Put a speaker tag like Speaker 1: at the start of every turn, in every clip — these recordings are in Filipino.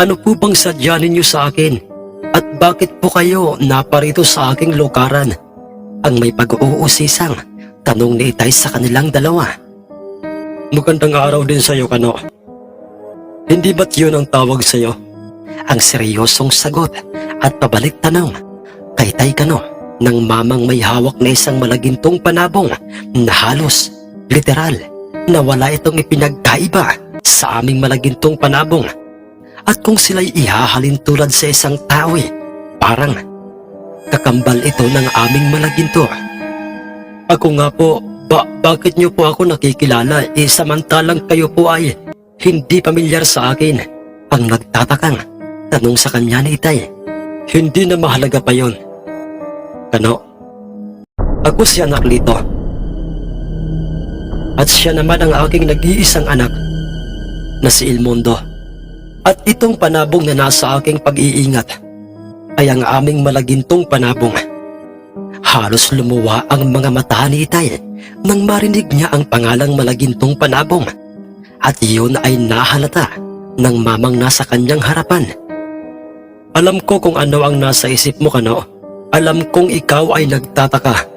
Speaker 1: Ano po bang sadya ninyo sa akin? At bakit po kayo naparito sa aking lukaran? Ang may pag-uusisang tanong ni Itay sa kanilang dalawa. Magandang araw din sa iyo, Kano. Hindi ba't yun ang tawag sa iyo? Ang seryosong sagot at pabalik tanong kay Tay Kano ng mamang may hawak na isang malagintong panabong na halos literal na wala itong ipinagkaiba sa aming malagintong panabong. At kung sila'y ihahalin tulad sa isang tao parang kakambal ito ng aming malaginto. Ako nga po, ba bakit niyo po ako nakikilala eh samantalang kayo po ay hindi pamilyar sa akin? Ang nagtatakang tanong sa kanya ni Itay. Hindi na mahalaga pa yon. Kano? Ako si anak Lito. At siya naman ang aking nag-iisang anak na si Ilmondo. At itong panabong na nasa aking pag-iingat ay ang aming malagintong panabong. Halos lumuwa ang mga mata ni Itay nang marinig niya ang pangalang malagintong panabong. At iyon ay nahalata ng mamang nasa kanyang harapan. Alam ko kung ano ang nasa isip mo, Kano. Alam kong ikaw ay nagtataka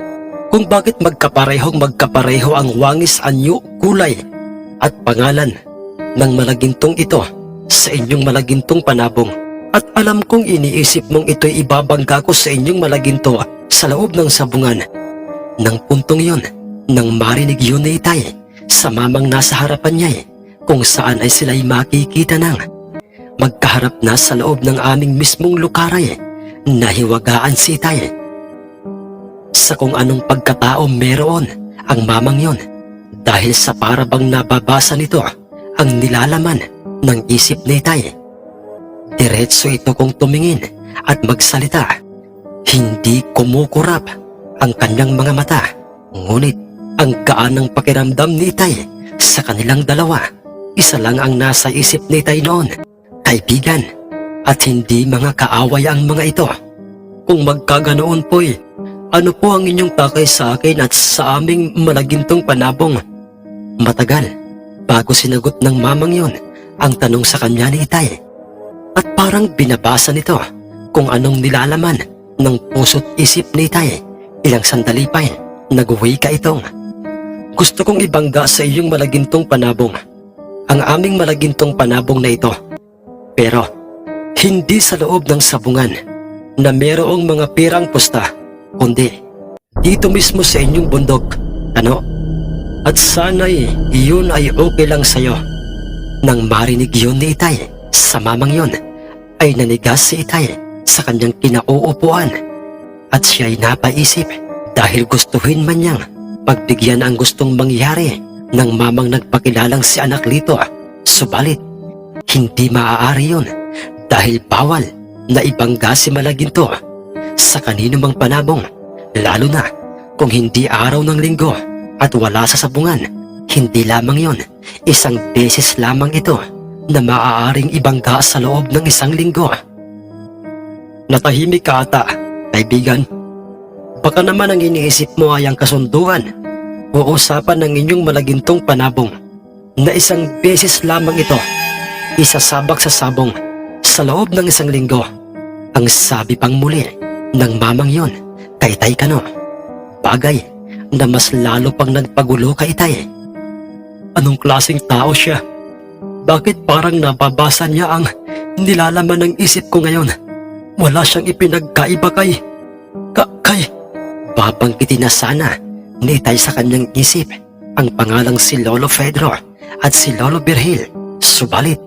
Speaker 1: kung bakit magkaparehong magkapareho ang wangis anyo, kulay at pangalan ng malagintong ito sa inyong malagintong panabong. At alam kong iniisip mong ito'y ibabangga ko sa inyong malaginto sa loob ng sabungan. Nang puntong yun, nang marinig yun ni Itay sa mamang nasa harapan niya kung saan ay sila'y makikita ng magkaharap na sa loob ng aming mismong lukaray nahiwagaan si Itay. Sa kung anong pagkatao meron ang mamang yon dahil sa parabang nababasa nito ang nilalaman ng isip ni Itay. Diretso ito kong tumingin at magsalita. Hindi kumukurap ang kanyang mga mata. Ngunit ang gaan ng pakiramdam ni Itay sa kanilang dalawa. Isa lang ang nasa isip ni Itay noon. Kaibigan at hindi mga kaaway ang mga ito. Kung magkaganoon po'y, ano po ang inyong takay sa akin at sa aming malagintong panabong? Matagal, bago sinagot ng mamang yon ang tanong sa kanya ni Itay. At parang binabasa nito kung anong nilalaman ng puso't isip ni Itay. Ilang sandali pa'y nag-uwi ka itong. Gusto kong ibangga sa iyong malagintong panabong. Ang aming malagintong panabong na ito. Pero, hindi sa loob ng sabungan na merong mga pirang pusta, kundi dito mismo sa inyong bundok. Ano? At sana'y iyon ay okay lang sa'yo. Nang marinig yun ni Itay sa mamang yun, ay nanigas si Itay sa kanyang kinauupuan. At siya'y napaisip dahil gustuhin man niyang pagbigyan ang gustong mangyari ng mamang nagpakilalang si anak Lito. Subalit, hindi maaari yun dahil bawal na ibangga si Malaginto sa kanino mang panabong, lalo na kung hindi araw ng linggo at wala sa sabungan. Hindi lamang yon, isang beses lamang ito na maaaring ibangga sa loob ng isang linggo. Natahimik ka ata, kaibigan. Baka naman ang iniisip mo ay ang kasunduan o usapan ng inyong malagintong panabong na isang beses lamang ito, isasabak sa sabong sa loob ng isang linggo. Ang sabi pang muli ng mamang yon kay Tay Kano. Bagay na mas lalo pang nagpagulo kay Tay. Anong klaseng tao siya? Bakit parang nababasa niya ang nilalaman ng isip ko ngayon? Wala siyang ipinagkaiba kay... Ka, kay... Babanggitin na sana ni Tay sa kanyang isip ang pangalang si Lolo Pedro at si Lolo Virgil. Subalit,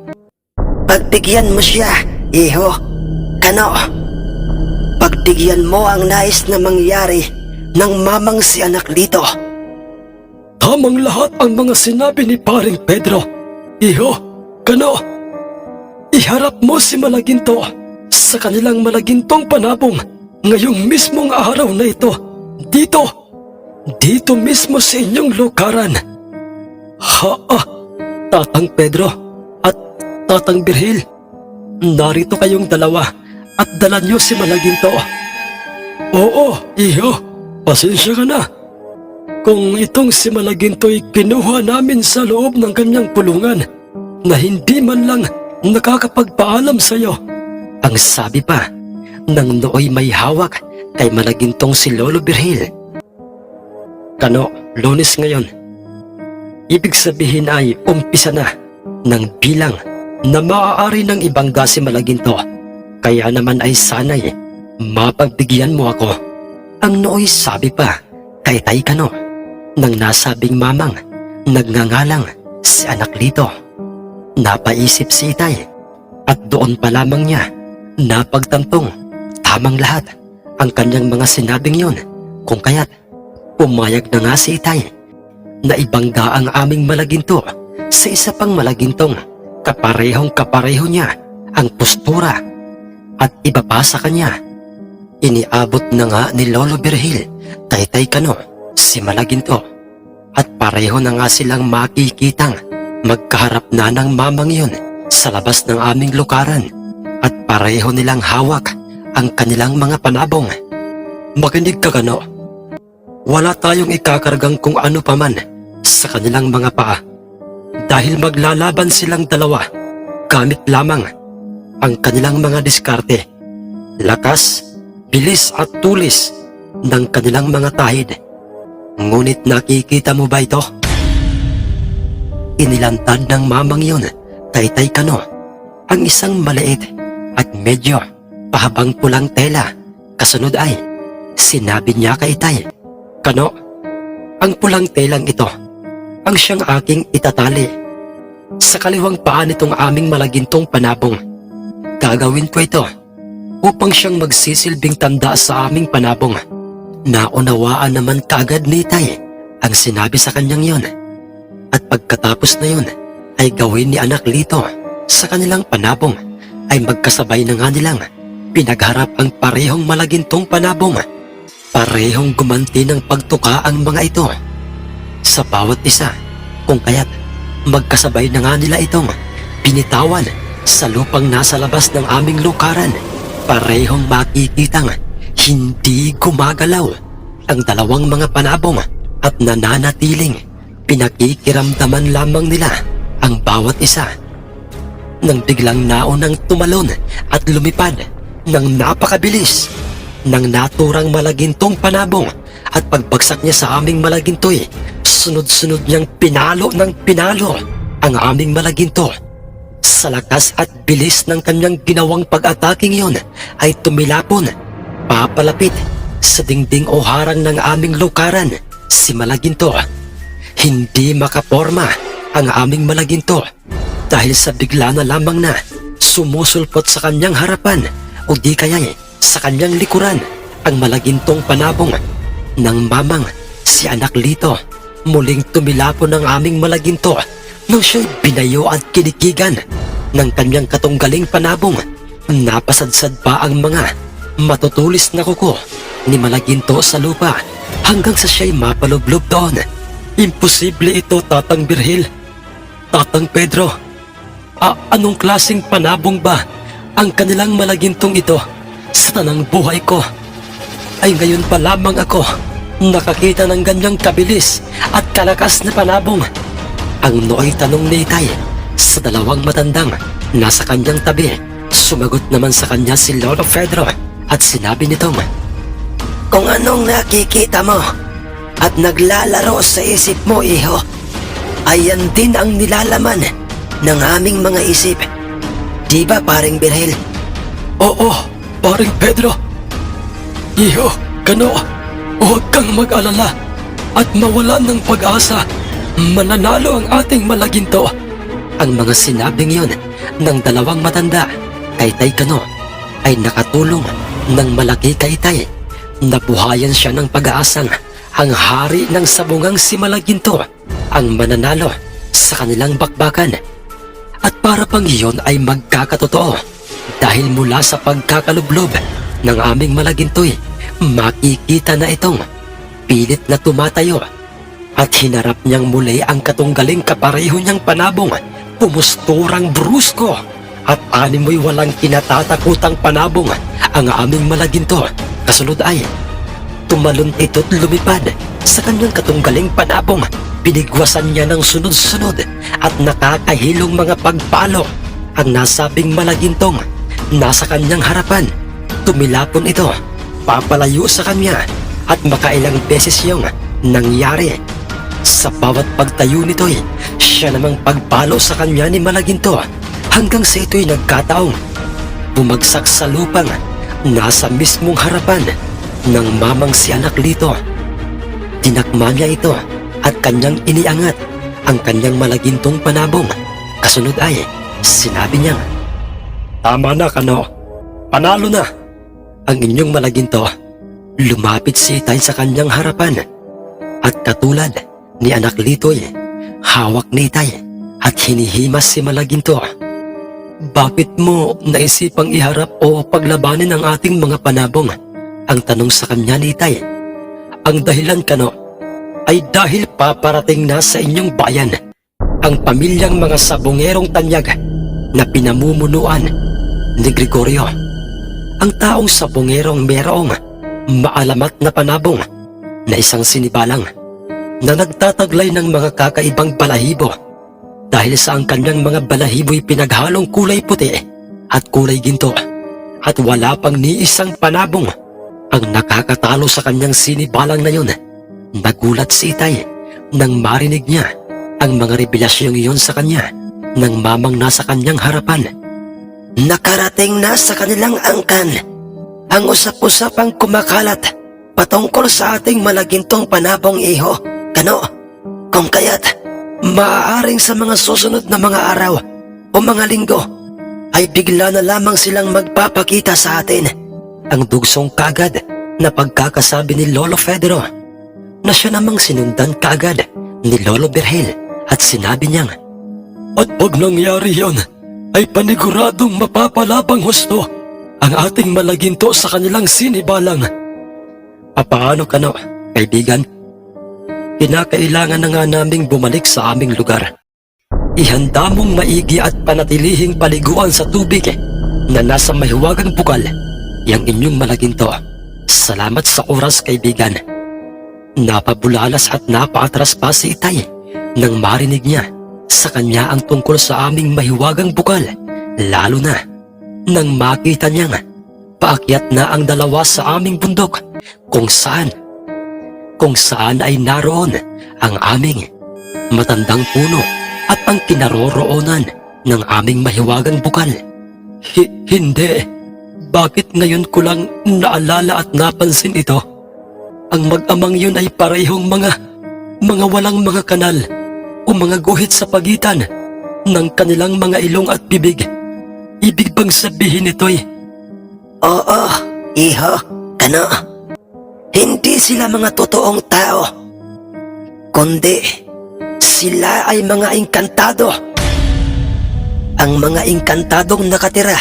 Speaker 1: Pagbigyan mo siya, iho. Kano? Pagbigyan mo ang nais na mangyari ng mamang si anak Lito. Tamang lahat ang mga sinabi ni paring Pedro. Iho, kano? Iharap mo si Malaginto sa kanilang malagintong panabong ngayong mismong araw na ito. Dito, dito mismo sa inyong lukaran. Ha, ah, Tatang Pedro at Tatang Birhil, narito kayong dalawa at dala niyo si Malaginto. Oo, iho, pasensya ka na. Kung itong si Malaginto'y kinuha namin sa loob ng kanyang pulungan na hindi man lang nakakapagpaalam sa iyo. Ang sabi pa, nang nooy may hawak kay Malagintong si Lolo Birhil. Kano, lunes ngayon. Ibig sabihin ay umpisa na ng bilang na maaari ng ibangga si Malaginto. Kaya naman ay sanay mapagbigyan mo ako. Ang nooy sabi pa kay Tay Kano nang nasabing mamang nagngangalang si anak Lito. Napaisip si Itay at doon pa lamang niya napagtantong tamang lahat ang kanyang mga sinabing yon kung kaya't pumayag na nga si Itay na ibangga ang aming malaginto sa isa pang malagintong kaparehong kapareho niya ang postura at iba pa sa kanya. Iniabot na nga ni Lolo Berhil kay Tay Kano si Malaginto at pareho na nga silang makikitang magkaharap na ng mamang yun sa labas ng aming lukaran at pareho nilang hawak ang kanilang mga panabong. Makinig ka Kano. Wala tayong ikakargang kung ano paman sa kanilang mga paa dahil maglalaban silang dalawa gamit lamang ang kanilang mga diskarte, lakas, bilis at tulis ng kanilang mga tahid. Ngunit nakikita mo ba ito? Inilantad ng mamang yun kay Tay Kano ang isang maliit at medyo pahabang pulang tela. Kasunod ay sinabi niya kay Tay, Kano, ang pulang telang ito ang siyang aking itatali sa kaliwang paa nitong aming malagintong panabong. Gagawin ko ito upang siyang magsisilbing tanda sa aming panabong. Naunawaan naman kaagad ni Tay ang sinabi sa kanyang yon. At pagkatapos na yon ay gawin ni anak Lito sa kanilang panabong ay magkasabay na nga nilang pinagharap ang parehong malagintong panabong. Parehong gumanti ng pagtuka ang mga ito sa bawat isa kung kaya't magkasabay na nga nila itong binitawan sa lupang nasa labas ng aming lukaran. Parehong makikitang hindi gumagalaw ang dalawang mga panabong at nananatiling pinakikiramdaman lamang nila ang bawat isa. Nang biglang naunang tumalon at lumipad ng napakabilis ng naturang malagintong panabong at pagbagsak niya sa aming malagintoy, sunod-sunod niyang pinalo ng pinalo ang aming malaginto. Sa lakas at bilis ng kanyang ginawang pag-ataking yon ay tumilapon, papalapit sa dingding o harang ng aming lukaran, si Malaginto. Hindi makaporma ang aming Malaginto dahil sa bigla na lamang na sumusulpot sa kanyang harapan o di kaya'y sa kanyang likuran ang malagintong panabong ng mamang si anak Lito. Muling tumilapon ang aming malaginto nang siya'y binayo at kinikigan ng kanyang katunggaling panabong. Napasadsad pa ang mga matutulis na kuko ni Malaginto sa lupa hanggang sa siya'y mapalublob doon. Imposible ito, Tatang Birhil. Tatang Pedro, a anong klasing panabong ba ang kanilang malagintong ito sa tanang buhay ko? Ay ngayon pa lamang ako nakakita ng ganyang kabilis at kalakas na panabong. Ang nooy tanong ni Itay sa dalawang matandang nasa kanyang tabi. Sumagot naman sa kanya si Lolo Pedro at sinabi nitong, Kung anong nakikita mo at naglalaro sa isip mo, iho, ayan din ang nilalaman ng aming mga isip. Di ba, paring Birhel? Oo, paring Pedro. Iho, kano, huwag kang mag-alala at mawala ng pag-asa. Mananalo ang ating malaginto. Ang mga sinabing yon ng dalawang matanda kay Tay Kano ay nakatulong ng malaki kay Tay. Nabuhayan siya ng pag-aasang ang hari ng sabungang si Malaginto ang mananalo sa kanilang bakbakan. At para pang iyon ay magkakatotoo dahil mula sa pagkakalublob ng aming malagintoy, makikita na itong pilit na tumatayo at hinarap niyang muli ang katunggaling kapareho niyang panabong, pumusturang brusko at animoy walang kinatatakutang panabong ang aming malaginto. Kasunod ay tumalon ito't lumipad sa kanyang katunggaling panabong. Binigwasan niya ng sunod-sunod at nakakahilong mga pagpalo ang nasabing malagintong nasa kanyang harapan. Tumilapon ito, papalayo sa kanya at makailang beses yung nangyari. Sa bawat pagtayo nito'y siya namang pagpalo sa kanya ni Malaginto hanggang sa ito'y nagkataong bumagsak sa lupang nasa mismong harapan ng mamang si anak lito. Tinakma niya ito at kanyang iniangat ang kanyang malagintong panabong. Kasunod ay sinabi niyang, Tama na kano, panalo na. Ang inyong malaginto, lumapit si Itay sa kanyang harapan at katulad ni anak lito'y hawak ni Itay at hinihimas si malaginto. Bakit mo naisipang iharap o paglabanin ang ating mga panabong? Ang tanong sa kanya ni Itay. Ang dahilan kano ay dahil paparating na sa inyong bayan ang pamilyang mga sabongerong tanyag na pinamumunuan ni Gregorio. Ang taong sabongerong merong maalamat na panabong na isang sinibalang na nagtataglay ng mga kakaibang balahibo dahil sa ang kanyang mga balahibo'y pinaghalong kulay puti at kulay ginto at wala pang ni isang panabong ang nakakatalo sa kanyang sinibalang na yun. Nagulat si Itay nang marinig niya ang mga revelasyong iyon sa kanya ng mamang nasa kanyang harapan. Nakarating na sa kanilang angkan ang usap-usapang kumakalat patungkol sa ating malagintong panabong iho. Kano? Kung kaya't maaaring sa mga susunod na mga araw o mga linggo ay bigla na lamang silang magpapakita sa atin ang dugsong kagad na pagkakasabi ni Lolo Federo na siya namang sinundan kaagad ni Lolo Berhel at sinabi niyang At pag nangyari yon, ay paniguradong mapapalabang husto ang ating malaginto sa kanilang sinibalang. Papaano ka no, kaibigan? Kinakailangan na nga naming bumalik sa aming lugar. Ihanda mong maigi at panatilihing paliguan sa tubig na nasa mahiwagang bukal, yang inyong malaginto. Salamat sa oras, kaibigan. Napabulalas at napaatras pa si Itay nang marinig niya sa kanya ang tungkol sa aming mahiwagang bukal, lalo na nang makita niyang paakyat na ang dalawa sa aming bundok kung saan kung saan ay naroon ang aming matandang puno at ang kinaroroonan ng aming mahiwagang bukal. Hi- hindi. Bakit ngayon ko lang naalala at napansin ito? Ang mag-amang yun ay parehong mga mga walang mga kanal o mga guhit sa pagitan ng kanilang mga ilong at bibig. Ibig bang sabihin ito'y Oo, iho, kano? Hindi sila mga totoong tao. Kundi, sila ay mga inkantado. Ang mga inkantadong nakatira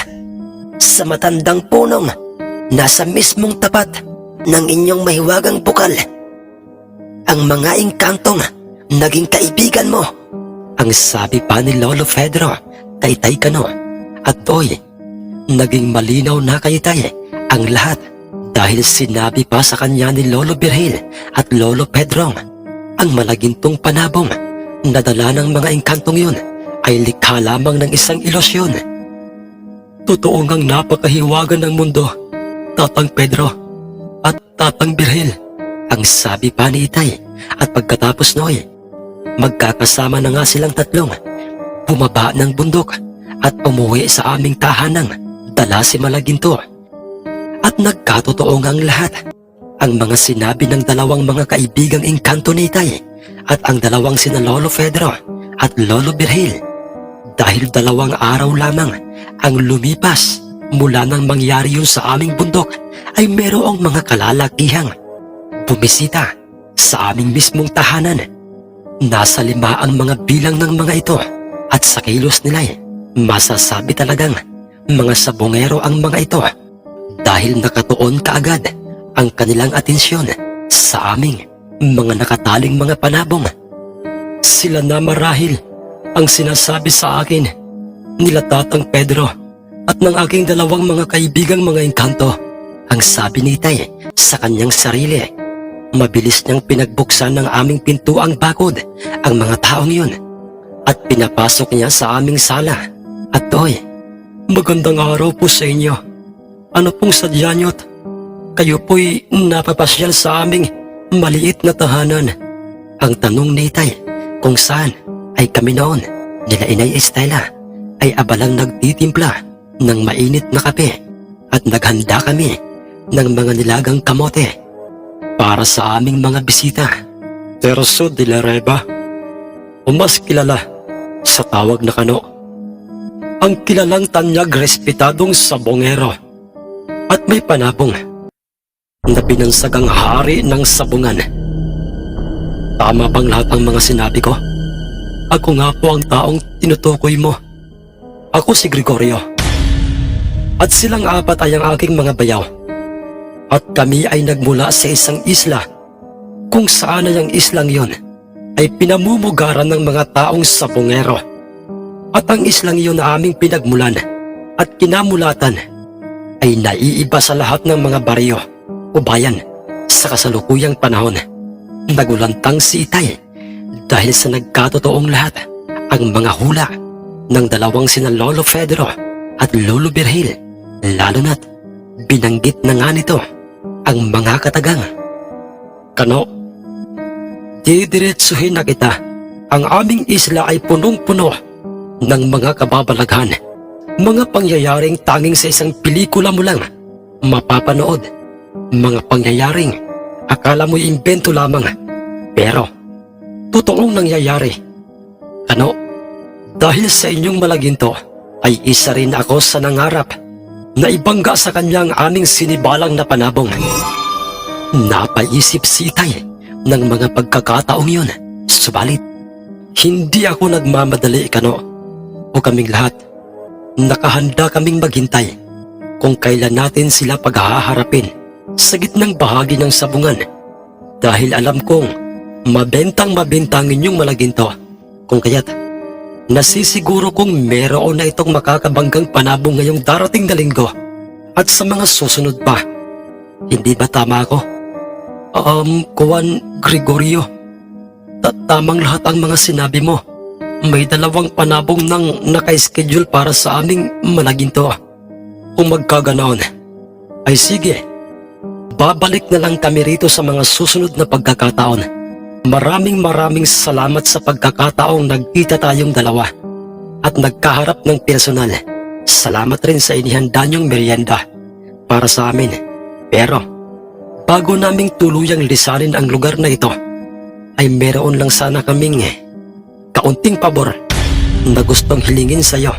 Speaker 1: sa matandang punong nasa mismong tapat ng inyong mahiwagang bukal. Ang mga inkantong naging kaibigan mo. Ang sabi pa ni Lolo Fedro kay Tay Kano at Toy, naging malinaw na kay Tay ang lahat dahil sinabi pa sa kanya ni Lolo Birhil at Lolo Pedrong ang malagintong panabong na dala ng mga engkantong yun ay likha lamang ng isang ilosyon. Totoo ngang napakahiwagan ng mundo, Tatang Pedro at Tatang Birhil, ang sabi pa ni Itay at pagkatapos noy, magkakasama na nga silang tatlong bumaba ng bundok at umuwi sa aming tahanang dala si Malaginto. At nagkatotoo ngang lahat. Ang mga sinabi ng dalawang mga kaibigang engkanto ni Itay at ang dalawang sina Lolo Fedro at Lolo Birhil dahil dalawang araw lamang ang lumipas mula nang mangyari yun sa aming bundok ay merong mga kalalakihang bumisita sa aming mismong tahanan. Nasa lima ang mga bilang ng mga ito at sa kilos nila Masasabi talagang mga sabongero ang mga ito dahil nakatuon kaagad ang kanilang atensyon sa aming mga nakataling mga panabong. Sila na marahil ang sinasabi sa akin nila Tatang Pedro at ng aking dalawang mga kaibigang mga engkanto. Ang sabi ni Tay sa kanyang sarili, mabilis niyang pinagbuksan ng aming pintuang bakod ang mga taong yun at pinapasok niya sa aming sala. At Toy, magandang araw po sa inyo. Ano pong sadya niyo't? Kayo po'y napapasyal sa aming maliit na tahanan. Ang tanong ni Tay kung saan ay kami noon nila Inay Estela ay abalang nagtitimpla ng mainit na kape at naghanda kami ng mga nilagang kamote para sa aming mga bisita. Terso de la Reba o mas kilala sa tawag na kano. Ang kilalang tanyag respetadong sabongero at may panabong na binansagang hari ng sabungan. Tama bang lahat ang mga sinabi ko? Ako nga po ang taong tinutukoy mo. Ako si Gregorio. At silang apat ay ang aking mga bayaw. At kami ay nagmula sa isang isla kung saan ay ang islang yon ay pinamumugaran ng mga taong sabongero. At ang islang iyon na aming pinagmulan at kinamulatan ay naiiba sa lahat ng mga baryo o bayan sa kasalukuyang panahon. Nagulantang si Itay dahil sa nagkatotoong lahat ang mga hula ng dalawang sina Lolo Fedro at Lolo Virgil lalo na't binanggit na nga nito ang mga katagang. Kano, didiretsuhin na kita. Ang aming isla ay punong-puno ng mga kababalaghan. Mga pangyayaring tanging sa isang pelikula mo lang mapapanood. Mga pangyayaring akala mo'y imbento lamang. Pero, totoong nangyayari. Ano? Dahil sa inyong malaginto, ay isa rin ako sa nangarap na ibangga sa kanyang aming sinibalang na panabong. Napaisip si Itay ng mga pagkakataong yun. Subalit, hindi ako nagmamadali kano o kaming lahat. Nakahanda kaming maghintay kung kailan natin sila paghaharapin sa gitnang bahagi ng sabungan. Dahil alam kong mabentang mabentang inyong malaginto. Kung kaya't nasisiguro kong meron na itong makakabanggang panabong ngayong darating na linggo at sa mga susunod pa. Hindi ba tama ako? Um, Juan Gregorio. Ta- tamang lahat ang mga sinabi mo. May dalawang panabong nang naka-schedule para sa aming malaginto. Kung magkaganoon, ay sige. Babalik na lang kami rito sa mga susunod na pagkakataon. Maraming maraming salamat sa pagkakataong nagkita tayong dalawa at nagkaharap ng personal. Salamat rin sa inihanda niyong merienda para sa amin. Pero, bago naming tuluyang lisanin ang lugar na ito, ay meron lang sana kaming kaunting pabor na gustong hilingin sa iyo.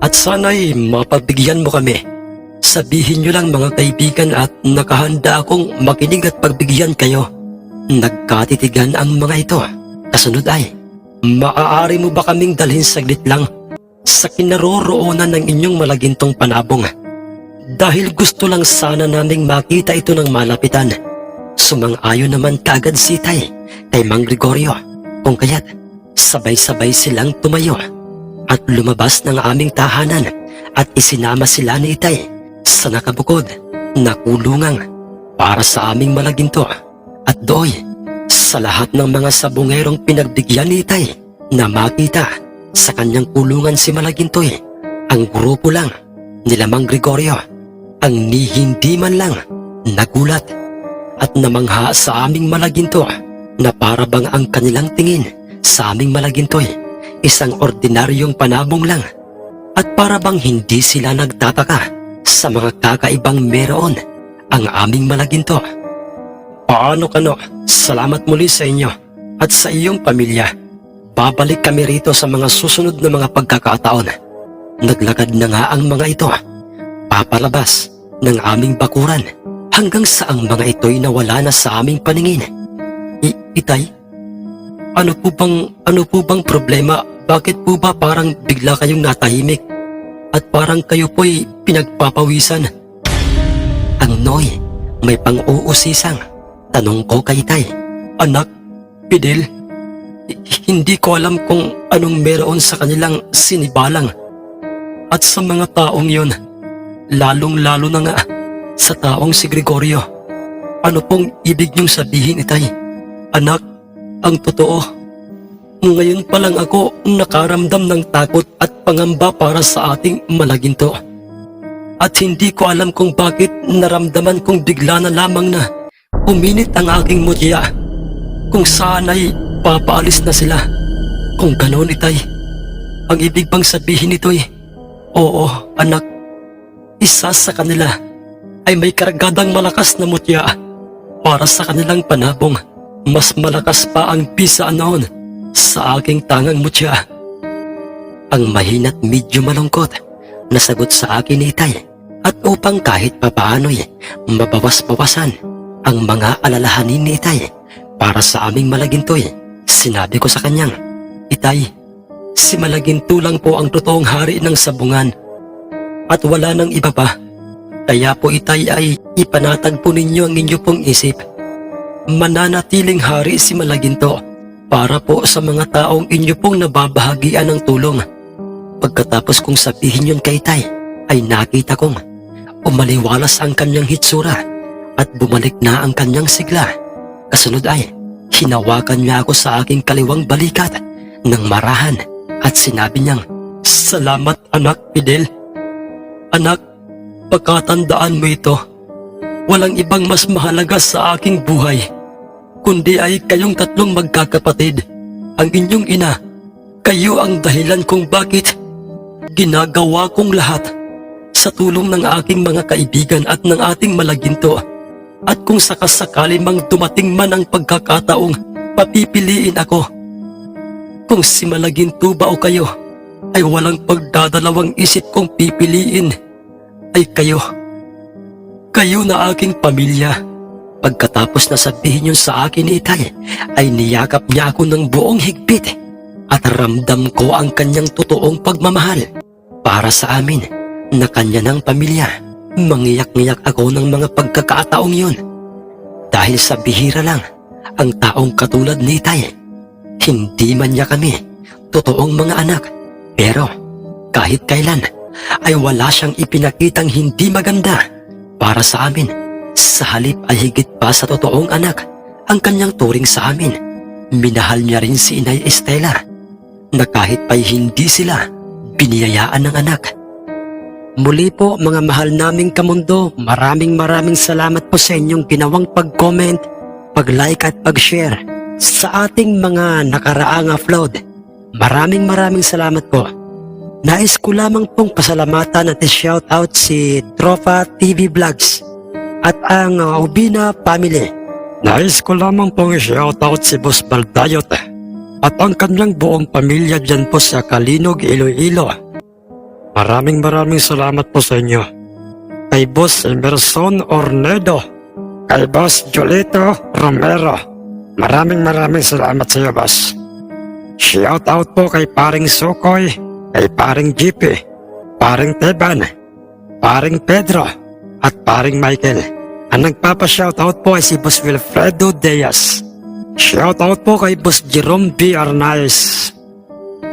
Speaker 1: At sana'y mapabigyan mo kami. Sabihin niyo lang mga kaibigan at nakahanda akong makinig at pagbigyan kayo. Nagkatitigan ang mga ito. Kasunod ay, maaari mo ba kaming dalhin saglit lang sa kinaroroonan ng inyong malagintong panabong? Dahil gusto lang sana naming makita ito ng malapitan. Sumang-ayon naman kagad si Tay kay Mang Gregorio. Kung kaya't sabay-sabay silang tumayo at lumabas ng aming tahanan at isinama sila ni Itay sa nakabukod na kulungang para sa aming malaginto at doy sa lahat ng mga sabungerong pinagbigyan ni Itay na makita sa kanyang kulungan si Malagintoy ang grupo lang nila Mang Gregorio ang ni hindi man lang nagulat at namangha sa aming Malaginto na para bang ang kanilang tingin sa aming Malagintoy isang ordinaryong panabong lang at para bang hindi sila nagtataka sa mga kakaibang meron ang aming Malaginto. Paano kano? Salamat muli sa inyo at sa iyong pamilya. Babalik kami rito sa mga susunod na mga pagkakataon. Naglakad na nga ang mga ito. Papalabas ng aming bakuran hanggang sa ang mga ito'y nawala na sa aming paningin. I itay? Ano po bang, ano po bang problema? bakit po ba parang bigla kayong natahimik? At parang kayo po'y pinagpapawisan? Ang Noy, may pang-uusisang. Tanong ko kay Tay. Anak, Pidel, hi- hindi ko alam kung anong meron sa kanilang sinibalang. At sa mga taong yon, lalong-lalo na nga sa taong si Gregorio. Ano pong ibig niyong sabihin, Itay? Anak, ang totoo, ngayon pa lang ako nakaramdam ng takot at pangamba para sa ating malaginto. At hindi ko alam kung bakit naramdaman kong bigla na lamang na uminit ang aking mutya. Kung saan ay papaalis na sila. Kung ganoon itay, ang ibig bang sabihin nito'y, Oo, anak, isa sa kanila ay may kargadang malakas na mutya para sa kanilang panabong. Mas malakas pa ang bisa noon sa aking tangang mutya. Ang mahina't medyo malungkot na sagot sa akin ni Itay at upang kahit papaano'y mabawas-bawasan ang mga alalahanin ni Itay para sa aming malagintoy, sinabi ko sa kanyang, Itay, si Malaginto lang po ang totoong hari ng sabungan at wala nang iba pa. Kaya po Itay ay ipanatag po ninyo ang inyo pong isip. Mananatiling hari si Malaginto para po sa mga taong inyo pong nababahagian ng tulong. Pagkatapos kong sabihin yun kay Tay, ay nakita kong umaliwalas ang kanyang hitsura at bumalik na ang kanyang sigla. Kasunod ay, hinawakan niya ako sa aking kaliwang balikat ng marahan at sinabi niyang, Salamat anak Fidel. Anak, pagkatandaan mo ito, walang ibang mas mahalaga sa aking buhay, kundi ay kayong tatlong magkakapatid, ang inyong ina. Kayo ang dahilan kung bakit ginagawa kong lahat sa tulong ng aking mga kaibigan at ng ating malaginto. At kung sakasakali mang dumating man ang pagkakataong papipiliin ako, kung si Malaginto ba o kayo ay walang pagdadalawang isip kong pipiliin, ay kayo. Kayo na aking pamilya. Pagkatapos na sabihin yun sa akin ni Itay, ay niyakap niya ako ng buong higpit at ramdam ko ang kanyang totoong pagmamahal para sa amin na kanya ng pamilya. Mangiyak-ngiyak ako ng mga pagkakataong yun. Dahil sa bihira lang, ang taong katulad ni Itay, hindi man niya kami totoong mga anak. Pero kahit kailan ay wala siyang ipinakitang hindi maganda para sa amin. Sa halip ay higit pa sa totoong anak ang kanyang turing sa amin. Minahal niya rin si Inay Estela na kahit pa'y hindi sila biniyayaan ng anak. Muli po mga mahal naming kamundo, maraming maraming salamat po sa inyong ginawang pag-comment, pag-like at pag-share sa ating mga nakaraang upload. Maraming maraming salamat po. Nais ko lamang pong pasalamatan at shoutout si Tropa TV Vlogs at ang Ubina Family. Nais ko lamang pong shoutout si Boss Baldayot at ang kanyang buong pamilya dyan po sa Kalinog, Iloilo. Maraming maraming salamat po sa inyo. Kay Boss Emerson Ornedo, kay Boss Jolito Romero. Maraming maraming salamat sa iyo, Boss. Shoutout po kay paring Sukoy, kay paring GP, paring Teban, paring Pedro, at paring Michael. Ang nagpapa-shoutout po ay si Boss Wilfredo Diaz. Shoutout po kay Boss Jerome B. Arnaiz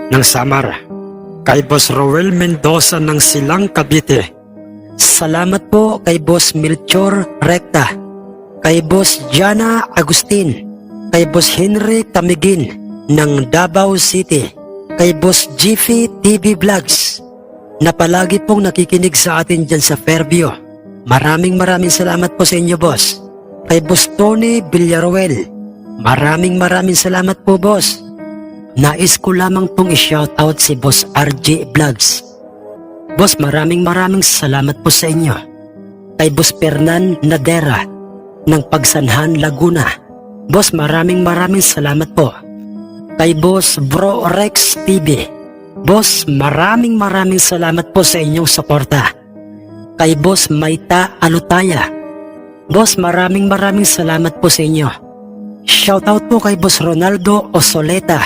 Speaker 1: ng Samar. Kay Boss Roel Mendoza ng Silang Cavite. Salamat po kay Boss Melchor Recta. Kay Boss Jana Agustin. Kay Boss Henry Tamigin ng Davao City. Kay Boss Jiffy TV Vlogs na palagi pong nakikinig sa atin dyan sa Fairview. Maraming maraming salamat po sa inyo, boss. Kay Boss Tony Villaruel. Maraming maraming salamat po, boss. Nais ko lamang pong i-shoutout si Boss RJ Vlogs. Boss, maraming maraming salamat po sa inyo. Kay Boss Fernan Nadera ng Pagsanhan, Laguna. Boss, maraming maraming salamat po. Kay Boss Bro Rex TV. Boss, maraming maraming salamat po sa inyong suporta. Kay Boss Maita Alutaya. Boss, maraming maraming salamat po sa inyo. Shoutout po kay Boss Ronaldo Osoleta.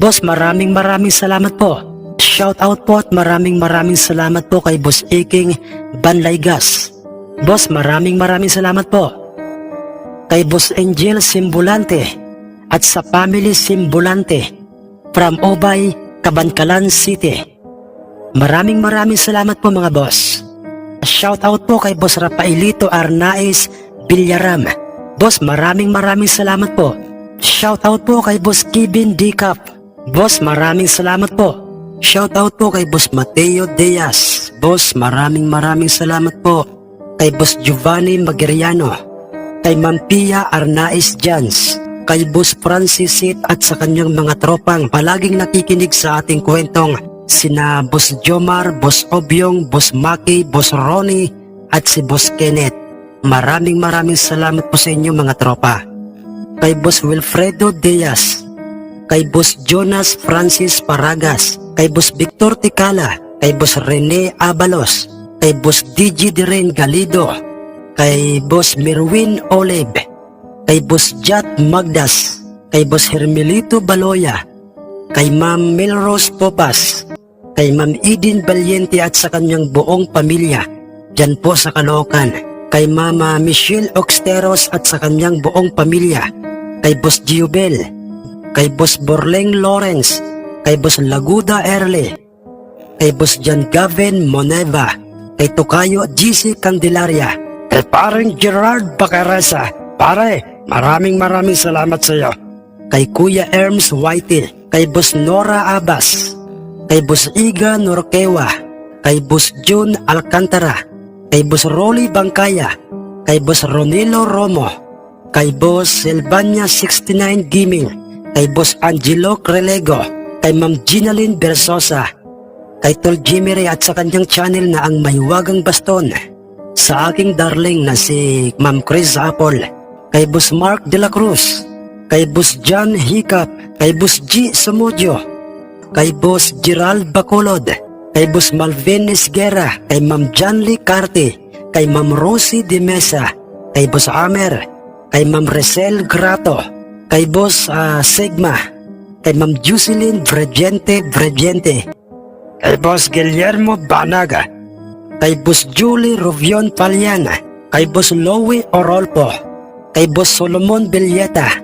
Speaker 1: Boss, maraming maraming salamat po. Shout out po at maraming maraming salamat po kay Boss Iking Banlaygas. Boss, maraming maraming salamat po. Kay Boss Angel Simbulante at sa family Simbulante from Obay, Kabankalan City. Maraming maraming salamat po mga boss. Shout out po kay Boss Rafaelito Arnaiz Villarram. Boss, maraming maraming salamat po. Shout out po kay Boss Kevin Dicap. Boss, maraming salamat po. Shout out po kay Boss Mateo Diaz. Boss, maraming maraming salamat po. Kay Boss Giovanni Magiriano. Kay Ma'am Pia Arnaiz Jans. Kay Boss Francis Sit at sa kanyang mga tropang palaging nakikinig sa ating kwentong sina Boss Jomar, Boss Obyong, Boss Maki, Boss Ronnie at si Boss Kenneth. Maraming maraming salamat po sa inyo mga tropa. Kay Boss Wilfredo Diaz, kay Boss Jonas Francis Paragas, kay Boss Victor Ticala, kay Boss Rene Abalos, kay Boss DJ Diren Galido, kay Boss Merwin Oleb, kay Boss Jat Magdas, kay Boss Hermelito Baloya, kay Ma'am Melrose Popas, kay Ma'am Eden Valiente at sa kanyang buong pamilya, dyan po sa Caloocan, kay Mama Michelle Oxteros at sa kanyang buong pamilya, kay Boss Giobel, kay Boss Borleng Lawrence, kay Boss Laguda Erle, kay Boss John Gavin Moneva, kay Tokayo GC Candelaria, kay parang Gerard Bacarasa. Pare, maraming maraming salamat sa iyo. Kay Kuya Erms Whitey, kay Boss Nora Abbas, kay Boss Iga Norquewa, kay Boss June Alcantara, kay Boss Rolly Bangkaya, kay Boss Ronilo Romo, kay Boss Silvania 69 Gaming, kay Boss Angelo Crelego, kay Ma'am Ginaline Bersosa, kay Tol Jimmy Ray at sa kanyang channel na ang Mahiwagang Baston, sa aking darling na si Ma'am Chris Apple, kay Boss Mark De La Cruz, kay Boss John Hiccup, kay Boss G. Sumudio, kay Boss Gerald Bacolod, kay Boss Malvin Esguera, kay Ma'am Janly Carte, kay Ma'am Rosie De Mesa, kay Boss Amer, kay Ma'am Resel Grato, kay Boss ah, Sigma, kay Ma'am Jocelyn Bregente Bregente, kay Boss Guillermo Banaga, kay Boss Julie Rubion Paliana, kay Boss Lowy Orolpo, kay Boss Solomon Villeta,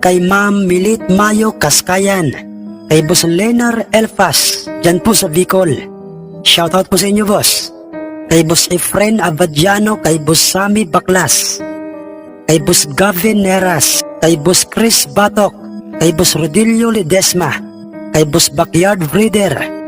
Speaker 1: kay Ma'am Milit Mayo Kaskayan, kay Boss Lenar Elfas, dyan po sa Bicol. Shoutout po sa inyo, boss. Kay Boss Efren Abadiano, kay Boss Sami Baklas, kay Boss Gavin Neras, kay Boss Chris Batok, kay Boss Rodilio Ledesma, kay Boss Backyard Breeder,